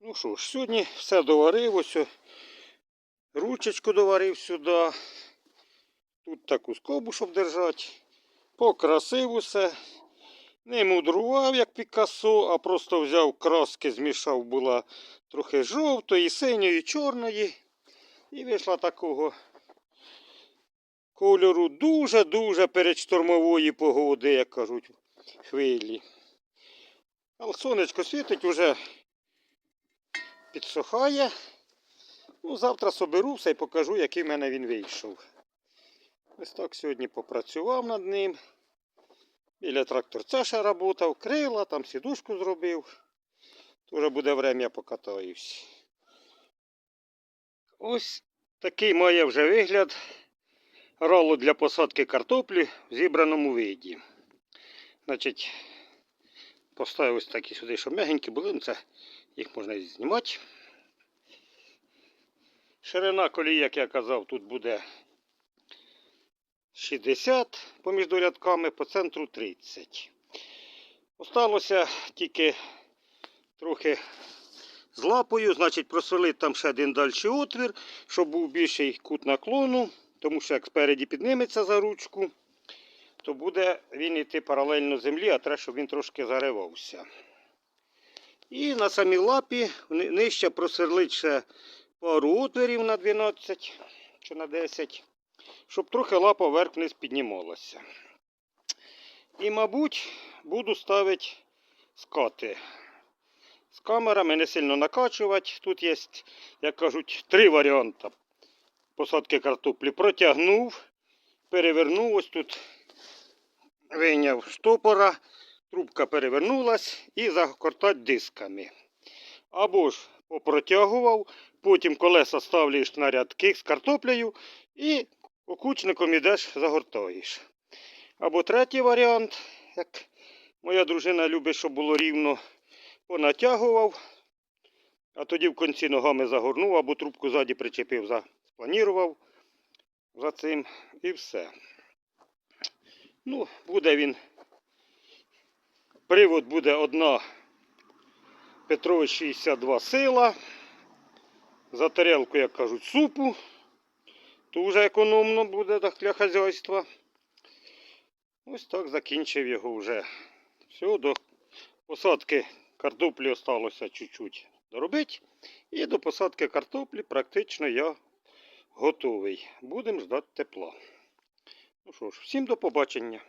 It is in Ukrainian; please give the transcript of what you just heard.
Ну що ж, сьогодні все доварив, ось ручечку доварив сюди. Тут таку скобу, щоб держати. Покрасив усе. Не мудрував, як Пікассо, а просто взяв краски, змішав, була трохи жовтої, синьої, чорної. І вийшла такого кольору дуже-дуже передштормової погоди, як кажуть, хвилі. Але сонечко світить, уже підсохає. Ну, завтра соберу все і покажу, який в мене він вийшов. Ось так сьогодні попрацював над ним. Біля тракторця ще работав, крила, там сідушку зробив. Тоже буде время покатаюсь. Ось такий має вже вигляд ролу для посадки картоплі в зібраному виді. Значить, поставив ось такі сюди, щоб м'ягенькі були, ну це їх можна знімати. Ширина колії, як я казав, тут буде 60 поміж рядками, по центру 30. Осталося тільки трохи з лапою, значить просверлити там ще один дальший отвір, щоб був більший кут наклону, тому що як спереді підніметься за ручку, то буде він йти паралельно землі, а треба, щоб він трошки заривався. І на самій лапі нижче просверлить пару отворів на 12 чи на 10, щоб трохи лапа вверх-вниз піднімалася. І, мабуть, буду ставити скати. З камерами не сильно накачувати. Тут є, як кажуть, три варіанти посадки картоплі. Протягнув, перевернув, ось тут вийняв штопора, трубка перевернулась і закортати дисками. Або ж попротягував, потім колеса ставлюєш на рядки з картоплею і окучником ідеш, загортаєш. Або третій варіант, як моя дружина любить, щоб було рівно, понатягував, а тоді в кінці ногами загорнув, або трубку ззаді причепив, за- спланірував за цим і все. Ну, буде він. Привод буде одна Петрович 62 сила. За тарелку, як кажуть, супу. Дуже економно буде для хазяйства. Ось так закінчив його вже. Все, до посадки картоплі осталося чуть-чуть доробити. І до посадки картоплі практично я готовий. Будемо ждати тепла. Ну що ж, всім до побачення.